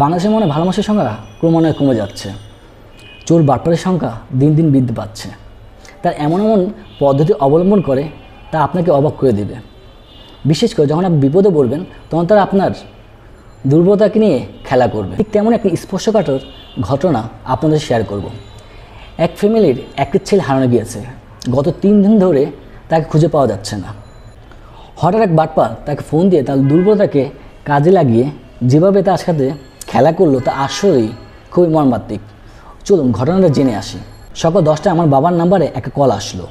বাংলাদেশের মনে ভালো সংখ্যা ক্রমান্বয়ে কমে যাচ্ছে। চোর বাটপারের সংখ্যা দিন দিন বৃদ্ধি পাচ্ছে। তার এমন এমন পদ্ধতি অবলম্বন করে তা আপনাকে অবাক করে দেবে। বিশেষ করে যখন আপনি বিপদে পড়বেন, তখন তারা আপনার দুর্বলতাকে নিয়ে খেলা করবে। ঠিক তেমন একটি স্পর্শকাতর ঘটনা আপনাদের শেয়ার করব। এক ফ্যামিলির একটি ছেলে হারানো গিয়েছে। গত তিন দিন ধরে তাকে খুঁজে পাওয়া যাচ্ছে না। হঠাৎ এক বাটপার তাকে ফোন দিয়ে তার দুর্বলতাকে কাজে লাগিয়ে যেভাবে তার সাথে খেলা করল, তা আসলেই খুবই মর্মান্তিক। চলুন ঘটনাটা জেনে আসি। সকাল দশটায় আমার বাবার নাম্বারে একটা কল আসলো।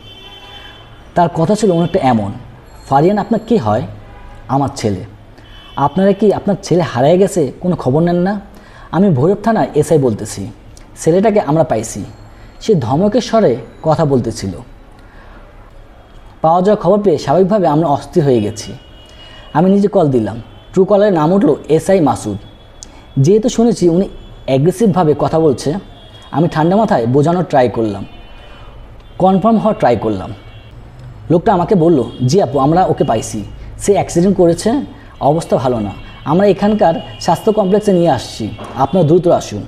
তার কথা ছিল অনেকটা এমন, ফারিয়ান, আপনার কি হয়? আমার ছেলে। আপনারা কি আপনার ছেলে হারিয়ে গেছে? কোনো খবর নেন না? আমি ভৈরব থানা এসআই বলতেছি। ছেলেটাকে আমরা পাইছি। সে ধমকের স্বরে কথা বলতেছিল। পাওয়া যাওয়ার খবর পেয়ে স্বাভাবিকভাবে আমরা অস্থির হয়ে গেছি। আমি নিজে কল দিলাম। ট্রু কলের নাম উঠল এসআই মাসুদ। যেহেতু শুনেছি উনি অ্যাগ্রেসিভভাবে কথা বলছে, আমি ঠান্ডা মাথায় বোঝানোর ট্রাই করলাম। কনফার্ম হওয়ার ট্রাই করলাম। লোকটা আমাকে বলল, জি আপু, আমরা ওকে পাইছি। সে অ্যাক্সিডেন্ট করেছে, অবস্থা ভালো না। আমরা এখানকার স্বাস্থ্য কমপ্লেক্সে নিয়ে আসছি। আপনারা দ্রুত আসুন।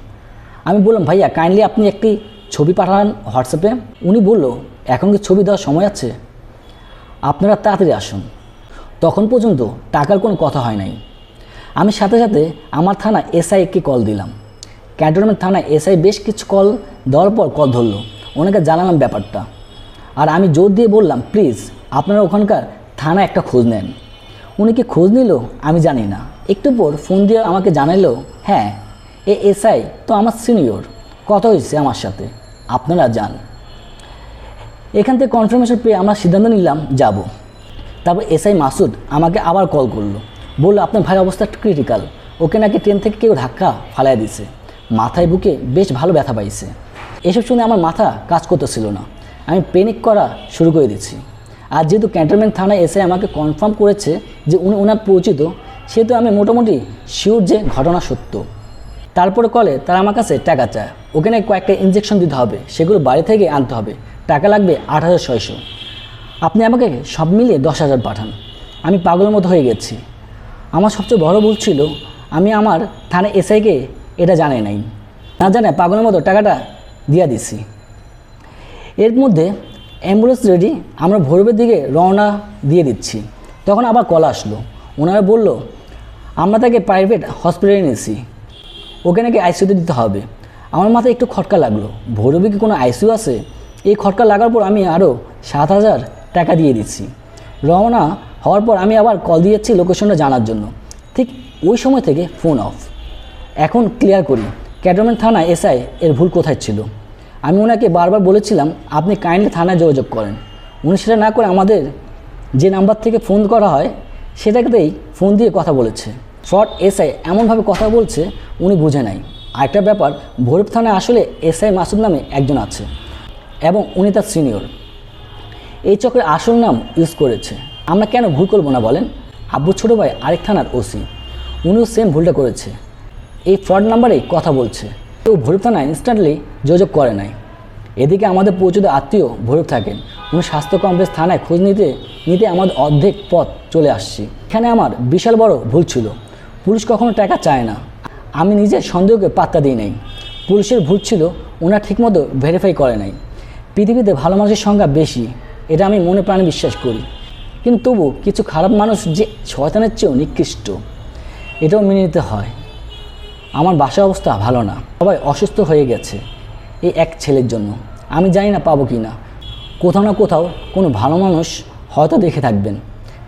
আমি বললাম, ভাইয়া কাইন্ডলি আপনি একটি ছবি পাঠান হোয়াটসঅ্যাপে উনি বলল, এখন কি ছবি দেওয়ার সময় আছে? আপনারা তাড়াতাড়ি আসুন। তখন পর্যন্ত টাকার কোনো কথা হয় নাই। আমি সাথে সাথে আমার থানা এসআইকে কল দিলাম। ক্যান্টনমেন্ট থানায় এসআই বেশ কিছু কল দেওয়ার পর কল ধরলো। ওনাকে জানালাম ব্যাপারটা। আর আমি জোর দিয়ে বললাম, প্লিজ, আপনারা ওখানকার থানা একটা খোঁজ নেন। উনি কি খোঁজ নিল, আমি জানি না। একটু পর ফোন দিয়ে আমাকে জানালো হ্যাঁ এ এসআই তো আমার সিনিয়র কথা হয়েছে আমার সাথে। আপনারা যান। এখান থেকে কনফার্মেশন পেয়ে আমরা সিদ্ধান্ত নিলাম, যাব। তারপর এসআই মাসুদ আমাকে আবার কল করল। বলল, আপনার ভাইয়ের অবস্থা ক্রিটিক্যাল ওকে নাকি ট্রেন থেকে কেউ ধাক্কা ফালাই দিছে। মাথায় বুকে বেশ ভালো ব্যথা পাইছে। এসব শুনে আমার মাথা কাজ করতেছিল না। আমি প্যানিক করা শুরু করে দিচ্ছি। আর যেহেতু ক্যান্টনমেন্ট থানায় এসে আমাকে কনফার্ম করেছে যে উনি ওনার পরিচিত, সেহেতু আমি মোটামুটি শিওর যে ঘটনা সত্য। তারপরে কলে তারা আমার কাছে টাকা চায়। ওখানে কয়েকটা ইঞ্জেকশন দিতে হবে। সেগুলো বাড়ি থেকে আনতে হবে। টাকা লাগবে আট হাজার ছয়শো। আপনি আমাকে সব মিলিয়ে দশ হাজার পাঠান। আমি পাগলের মতো হয়ে গেছি। আমার সবচেয়ে বড় ভুল ছিল, আমি আমার থানায় এসআইকে এটা জানাই নাই। না জানে পাগলের মতো টাকাটা দিয়া দিছি। এর মধ্যে অ্যাম্বুলেন্স রেডি, আমরা ভৈরবের দিকে রওনা দিয়ে দিচ্ছি। তখন আবার কল আসলো। ওনারা বলল, আমরা তাকে প্রাইভেট হসপিটালে নিয়েছি ওকে নাকি আইসিউতে দিতে হবে। আমার মাথায় একটু খটকা লাগল। ভৈরবে কি কোনো আইসিউ আছে? এই খটকা লাগার পর আমি আরও সাত হাজার টাকা দিয়ে দিচ্ছি। রওনা হওয়ার পর আমি আবার কল দিয়েছি লোকেশনটা জানার জন্য। ঠিক ওই সময় থেকে ফোন অফ এখন ক্লিয়ার করি, ক্যান্টনমেন্ট থানা এসআই এর ভুল কোথায় ছিল? আমি ওনাকে বারবার বলেছিলাম, আপনি কাইন্ডলি থানায় যোগাযোগ করেন। উনি সেটা না করে আমাদের যে নাম্বার থেকে ফোন করা হয় সেটাকেতেই ফোন দিয়ে কথা বলেছে। শর্ট এসআই এমনভাবে কথা বলছে, উনি বুঝে নাই। আরেকটা ব্যাপার, ভৈরব থানায় আসলে এসআই মাসুদ নামে একজন আছে এবং উনি তার সিনিয়র এই চক্রের আসল নাম ইউজ করেছে। আমরা কেন ভুল করব না বলেন? আব্বু ছোটো ভাই আরেক থানার ওসি। উনিও সেম ভুলটা করেছে। এই ফ্রড নাম্বারেই কথা বলছে। কেউ ভৈরব থানায় ইনস্ট্যান্টলি যোগাযোগ করে নাই। এদিকে আমাদের পরিচিত আত্মীয় ভৈরব থাকেন। উনি স্বাস্থ্য কমপ্লেক্স থানায় খোঁজ নিতে নিতে আমাদের অর্ধেক পথ চলে আসছি। এখানে আমার বিশাল বড় ভুল ছিল। পুলিশ কখনো টাকা চায় না। আমি নিজের সন্দেহকে পাত্তা দিই নাই। পুলিশের ভুল ছিল ওনারা ঠিকমতো ভেরিফাই করে নাই। পৃথিবীতে ভালো মানুষের সংখ্যা বেশি, এটা আমি মনে প্রাণে বিশ্বাস করি। কিন্তু তবু কিছু খারাপ মানুষ যে শয়তানের চেয়েও নিকৃষ্ট, এটাও মেনে নিতে হয়। আমার বাসা অবস্থা ভালো না। সবাই অসুস্থ হয়ে গেছে এই এক ছেলের জন্য। আমি জানি না পাবো কি না কোথাও না কোথাও কোনো ভালো মানুষ হয়তো দেখে থাকবেন।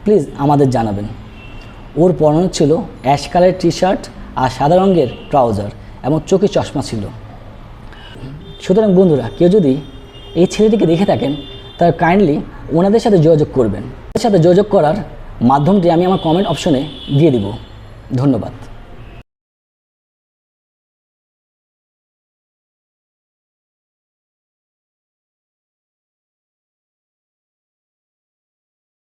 প্লিজ আমাদের জানাবেন। ওর পরনে ছিল অ্যাশ কালারের টি শার্ট আর সাদা রঙের ট্রাউজার এবং চোখে চশমা ছিল। সুতরাং বন্ধুরা, কেউ যদি এই ছেলেটিকে দেখে থাকেন, তার কাইন্ডলি ওনাদের সাথে যোগাযোগ করবেন। সাথে যোগাযোগ করার মাধ্যমটি আমি আমার কমেন্ট অপশনে দিয়ে দিব। ধন্যবাদ।